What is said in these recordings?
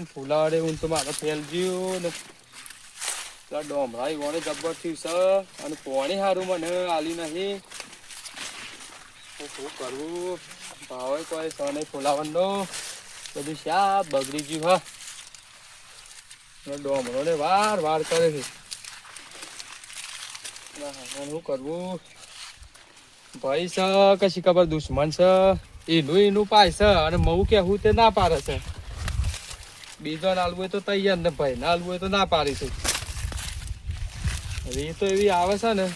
અને ફુલાવરે હું તો મારે ફેલજ્યું ને પેલા ડોમરાઈ વણે જબ્બર થયું છે અને પોણી સારું મને આલી નહીં. શું કરવું? ભાવે કોઈ સ નહીં ફુલાવાનો બધું શા બગડી ગયું હા. ને ડોમરો ને વાર વાર કરે છે. શું કરવું? ભાઈ છે, કશી ખબર દુશ્મન છે? એનું એનું પાય છે અને મવું કેવું તે ના પાડે છે. બીજો નાલવું હોય તો તૈયાર ને ભાઈ નાલવું હોય તો ના પાડીશું. હવે એ તો એવી આવે છે ને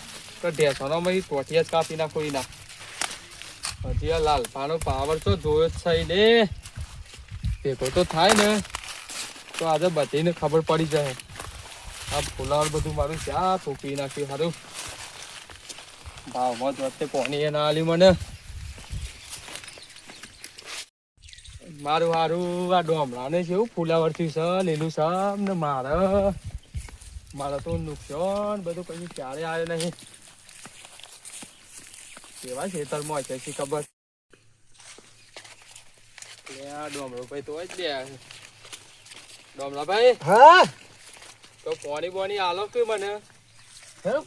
તો ઢેસોનામાં ઈ ટોટિયા જ કાપી નાખો ના હજી આ લાલપાનો પાવર તો જોયો જ છે ને. ભેગો તો થાય ને, તો આજે બધીને ખબર પડી જાય. આ ફુલાવર બધું મારું ક્યાં થૂકી નાખ્યું? સારું ભાવમાં જ વચ્ચે કોની એ ના આલ્યું મને. મારું હારું આ ડોમડાને છે એવું ફુલાવર થયું છે લીલું સમ ને મારે. મારે તો નુકસાન બધું કઈ ક્યારે આવે નહીં. કેવા ખેતરમાં છે શી ખબર? આ ડોમડો ભાઈ તો જ બે. ડોમરા ભાઈ હા? તો પોણી બોણી આલો કે મને?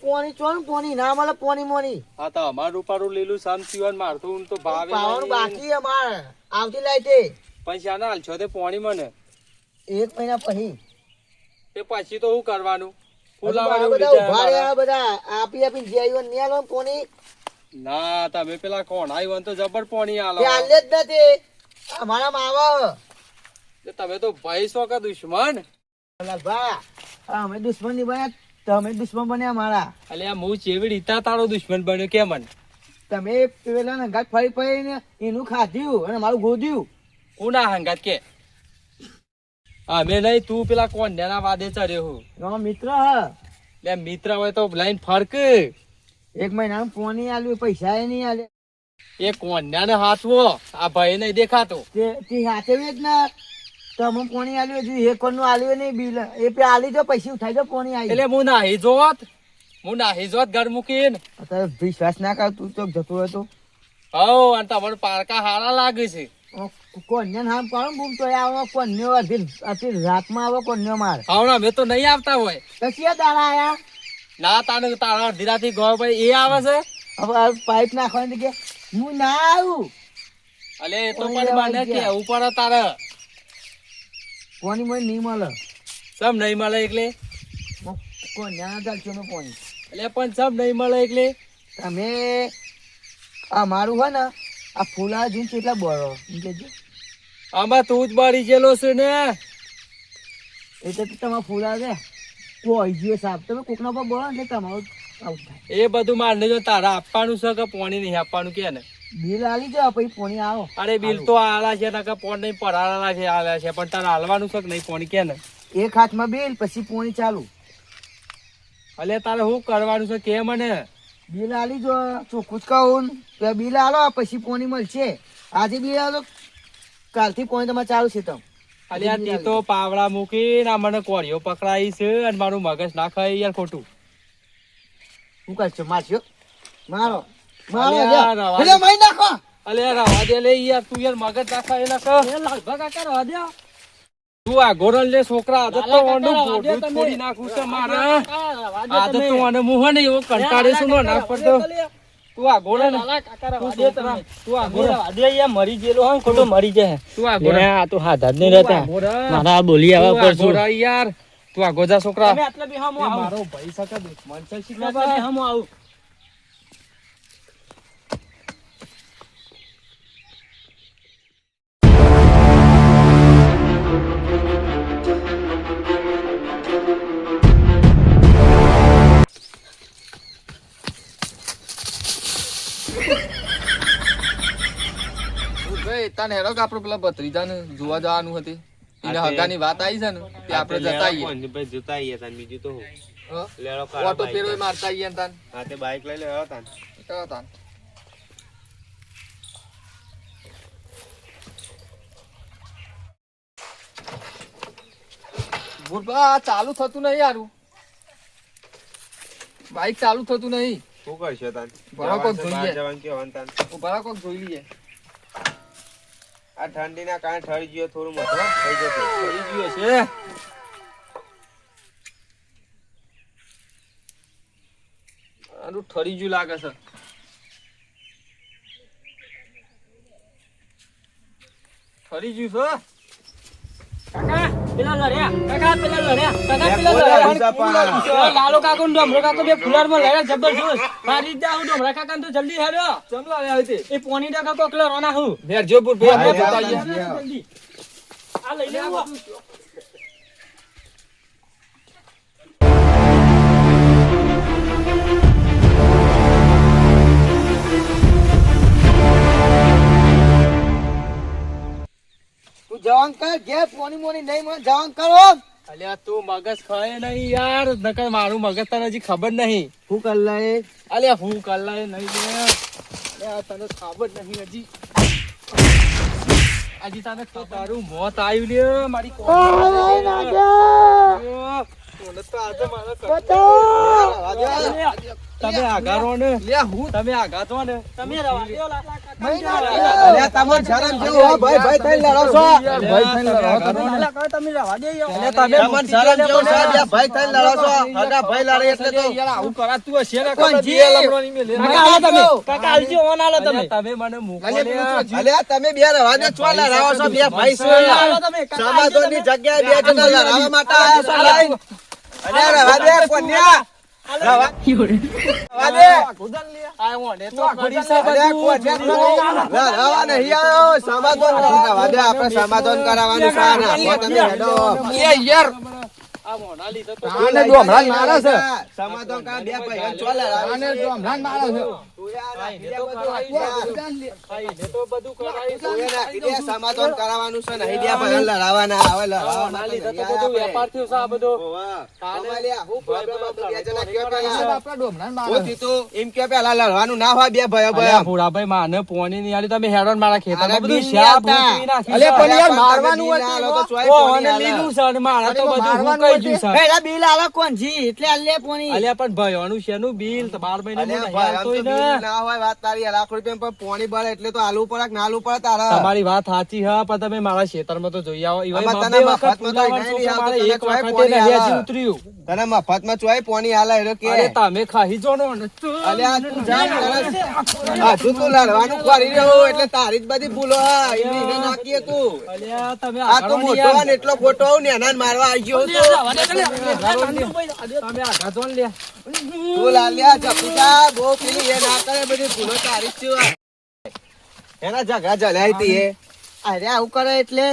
પોણી ચોન પોણી? ના મળે પોણી મોની હા તો અમારું રૂપારું લીલું સામ સીવન મારતું તો ભાવે બાકી અમાર. આવતી લાઈટે. પણ શાના હાલશો તે પોણી મને. એક મહિના પછી. તે પછી તો શું કરવાનું? ને ના તમે પેલા કોણ? આવ્યો તો જબર પોણી આલો જ નથી. અમારા માવા તમે તો ભાઈ છો કે દુશ્મન? અમે દુશ્મનની બન્યા તમે દુશ્મન બન્યા મારા. અલ્યા હું ચેવી રીતા તારો દુશ્મન બન્યો કે મને? તમે પેલા નંગાત ફરી ફરીને એનું ખાધ્યું અને મારું ગોદ્યું કોના હંગાત કે. અમે નહીં તું પેલા કોન્યાના વાદે ચડ્યો હું. નો મિત્ર હ. લે મિત્ર હોય તો લાઈન ફરક. એક મહિનાનું પોણી આલ્યું પૈસા એ નહીં આલે એ કોન્યાને હાથવો આ ભાઈ નહીં દેખાતો. તે તે હાથે જ ના. તમે પોણી આલ્યું હજુ એક કોણનું આલ્યું નહીં બિલ. એ પે આલી જો પૈસા ઉઠાઈ જો પોણી આવી એટલે હું નાહી જોત. હું નાહી જોત ઘર મૂકીને. અત્યારે વિશ્વાસ ના કર તું ચોક જતો હતો હવ અને તમારું પારકા હારા લાગે છે. કોન્યા નામ પાડો બૂમ તો આવો કોન્યો અધી અધી રાતમાં આવો કોન્યો માર. હવણા અમે તો નહીં આવતા હોય. કશી દાડા આયા? ના તાને તારા ધીરાથી ગયો ભાઈ એ આવે છે? હવે આ પાઇપ નાખવાની કે હું ના આવું. અલે તો પણ મને કે ઉપર તારે? પોણી મને નહીં મળે? સમ નહીં મળે એટલે કોન્યા ના ચાલશો મેં પોણી એટલે પણ સમ નહીં મળે એટલે તમે આ મારું હોય ને આ ફૂલા જીન કેટલા બોરો? એમ આમાં તું જ બળી ગયેલો છે ને? એટલે તો તમારા ફૂલા છે. કોઈ ગયો સાહેબ. તમે કોકના પર બોલો ને તમારું એ બધું મારને લેજો તારા આપવાનું છે કે પોણી નહીં આપવાનું કે ને? બિલ આલી જાવ પછી પોણી આવો. અરે બિલ તો આલા છે ને કે પોણ નહીં પરાળા છે આવ્યા છે પણ તારે હાલવાનું છે કે નહીં પોણી કે ને? એક હાથમાં બિલ પછી પોણી ચાલુ. અલે તારે શું કરવાનું છે કે મને? બિલ આલી જો ચોખ્ખું જ કહું બિલ આલો પછી પોણી મળશે. આજે બિલ આલો કાલથી તમારે ચાલુ છે તમ. અલે આ તી તો પાવડા મૂકીને આ મને કોળીઓ પકડાઈ છે અને મારું મગજ ના ખાય યાર ખોટું. શું કરશો મારશો? મારો. મારો અલ્યા. રવા દે. લ્યો, મારી નાખો. અલે રવા દે લે યાર તું યાર મગજ ના ખાય ના કર તું આ ગોરલ લે છોકરા આદત તો ઓંડું ફોડું છોડી નાખું છે મારા. આદત તો મને મુહ ને એવો કંટાળે છું ના પડતો તું આ તું આ મરી ગયેલો હોય ખોટો મરી જાય. તું આ ગોરલ આ તો હાથ નહીં રહેતા. મારા બોલી આવા યાર. તું આ ગોજા છોકરા. તમે આટલા બી હામો મારો ભાઈ આવો. ભાઈ તને હેરો કે આપણે પેલા ભત્રીજાને જોવા જવાનું હતી? એને હગાની વાત આવી છે ને તે આપણે જતા આવીએ ભાઈ જતા આવીએ તાન બીજું તો લેડો કાળા ઓટો. ફેરવે મારતા આવીએ તાન. હા તે બાઈક લઈ લેવા તાન. તો તાન. ચાલુ થતું નહીં યારું. બાઈક ચાલુ થતું નહીં. શું કરશો તાન? બરાબર કોક જોઈએ. જવાનું કહેવાનું તાન? ઊભા રહો, કોક જોઈ લઈએ. આ ઠંડીના કારણે ઠરી ગયો થોડું મોટો થઈ જશે થઈ ગયો છે. આનું ઠરી ગયું લાગે છે. ઠરી ગયું છે? કાકા? પેલા લડ્યા. કાકા પેલા લડ્યા. કાકા પેલા લડ્યા. લાલો કાકો ડમરો કાકો બે ફુલારમાં લડ્યા જબરજસ્ત. મારી જ જાઉં ડમરા કાકા તો જલ્દી હેડો. ચમલો આવ્યા હતી એ પોની ડા કાકો કલર રોના હું. હા, હા. હા. જલ્દી આ લઈ લેવું. કર ઘેર પોની મોની નહીં મને જવાન કરો અલ્યા તું મગજ ખાય નહીં યાર. નકર મારું મગજ તને હજી ખબર નહીં. હું કર લે અલ્યા હું કલાય નહીં અલ્યા તને ખબર નહીં હજી. હજી તને તો તારું મોત આવ્યું લે મારી કોને તો આજે મારા તમે આઘારો ને? તમે આઘાતો ને? તમે રવા દો લા અલ્યા તમાર શરમ જેવું હોય ભાઈ ભાઈ થઈને લડો છો. ભાઈ થઈને લડો છો. કાકા તમે રવા દે યાર તમે તમને શરમ જેવું છે બે ભાઈ થઈને લડો છો હગા ભાઈ લડે એટલે તો યાર આવું કરાતું હશે ને કોણ. કાકા તમે. કાકા આલજો ઓન આલો તમે. તમે મને મૂકો ને તમે બે રવા દે છો લડાવો છો બે ભાઈ છે. તમે. જગ્યાએ બે જણા લડાવવા માટે આયા છો લઈને. રવા દે કોન્યા. સમાધાન રવા સમાધાન કરાવવાનું છે આને. ડોમરાન મારે છે સમાધાન છે ખાઈને તો કરાવી ખાઈને તો બધું કરાવી સમાધાન કરાવવાનું છે નહીં આવે લડાવવા લીધે તો બધું વેપાર થયો છે આ બધો. એમ કે પેલા લડવાનું ના હોય બે ભાઈઓ અલ્યા ભાઈ. માને પોણી ની આલી તમે હેડો મારા ખેતરમાં બધું નાખી છે. પણ યાર મારવાનું હતું ઓ, અને લીલું છે મારા તો બધું હુકાઈ ગયું છે. પેલા બિલ આલો કોણ? જી એટલે પણ પોણી. અલ્યા પણ શેનું બિલ? તો બાર મહિને અલ્યા નહીં ભાઈ, આમ આવતોય તો ને. બિલ ના હોય વાત તારી લાખ રૂપિયા પણ પોણી બળે એટલે તો આલુ પડે ના આલુ પડે તારા. તમારી વાત સાચી હા પણ તમે મારા ખેતરમાં તો જોઈ આવો. ઈવાય આમાં બબ્બે વખત મફતમાં તો ફુલાવાનું ઈ છોકરું નહીં મારે આવતું, એક તને વખતે ચોય પોણી ચોય એટલે કે. તમે ખાઈ જો અલ્યા તું જા હજુ તું લડવાનું કરી રહ્યો એટલે તારી જ બધી ભૂલો હા એને નાખીએ તું. તમે આ તો મોટો ને એટલો ખોટો હોઉં ને એના મારવા આવી ગયો તમે આઘાતો લ્યા. તું લાલ્યા જપીતા બહુ પેલી એ ના કરે બધી ભૂલો તારી જ એના ઝઘડા જલાય તી એ. અરે આવું કરે એટલે?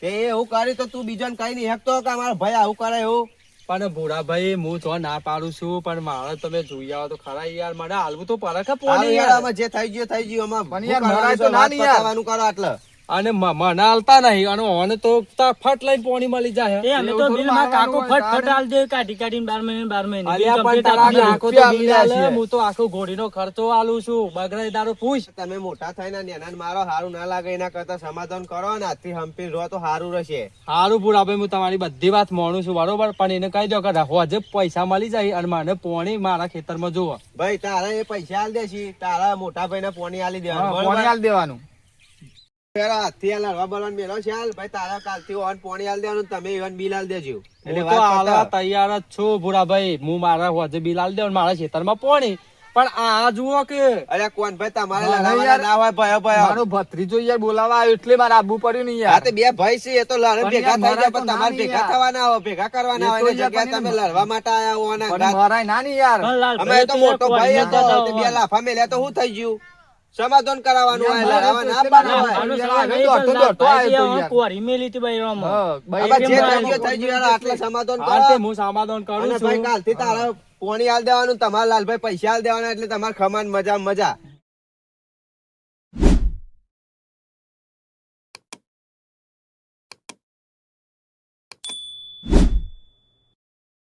તે એવું કરી તો તું બીજાને કઈ નહીં હેકતો કે અમારો ભાઈ આવું કરે એવું. પણ ભોળાભાઈ હું તો ના પાડું છું પણ મારે તમે જોઈ આવો તો ખરા યાર. મને હાલવું તો પડે કે યાર, જે થઈ ગયું થઈ ગયું. આમાં પણ યાર, તો ના વાત ને કરો આટલે. અને મને હાલતા નહીં. અને ઓને તો ફટ લઈને પોણી મળી જાય. એ અમે તો બિલમાં કાકો ફટ ફટ હાલ દે કાઢી કાઢીને બાર મહિને બાર મહિને. અલ્યા પણ તારા કાકો આખો તો બિલ આલે, હું તો આખો ઘોડીનો ખર્ચો આલું છું. બગડે દારો પૂછ. તમે મોટા થઈને નેનાને મારો હારું ના લાગે એના કરતા સમાધાન કરો ને આથી હંપી રહો તો હારું રહેશે. હારું પૂરા ભાઈ હું તમારી બધી વાત મોણું છું બરોબર? પણ એને કહી દો કે હજે પૈસા મળી જાય અને મને પોણી મારા ખેતરમાં જોવો ભાઈ તારા એ પૈસા આલ દેશી તારા મોટા ભાઈને પોણી આલી દેવાનું દેવાનું. પેલા હાથથી આ લડવા બળવાનું મેલો છે હાલ. ભાઈ તારા કાલથી ઓન પોણી આલ દેવાનું તમે ઈવન બિલ આલ દેજો. એટલે તો વાત તૈયાર જ છું ભૂરાભાઈ હું મારા હોજે બિલ આલી દઉં મારા ખેતરમાં પોણી. પણ આ જુઓ કે. અરે કોણ? ભાઈ તમારે લડાવવાના ના હોય ભયો ભયો. ભત્રીજો યાર બોલાવા આવ્યો એટલે મારે આબુ પડ્યું નહીં હા તો બે ભાઈ છે એ તો લડે ભેગા યાર થઈ જાય પણ તમારે ભેગા થવાના હોય ભેગા કરવાના હોય યાર પણ તમે લડવા માટે આયા હોવાના ના નહીં યાર. અમે તો મોટો ભાઈ હતો બે. લાફા મેલ્યા તો શું થઈ ગયું? સમાધાન કરાવવાનું હોય લડાવવા ના પાડવાનું હોય. તો દોડતો લાલ આવ્યો તો ભાઈ યાર. કોરી મેલી હતી ભાઈ હા, ભાઈ જે થઈ ગયો ગયું થઈ ગયું. આટલે સમાધાન હા, તે કરો. હું સમાધાન કરું છું. ભાઈ કાલથી તારા પોણી આલ દેવાનું તમારા લાલભાઈ પૈસા આલ દેવાના એટલે તમારે ખમાન મજા મજા.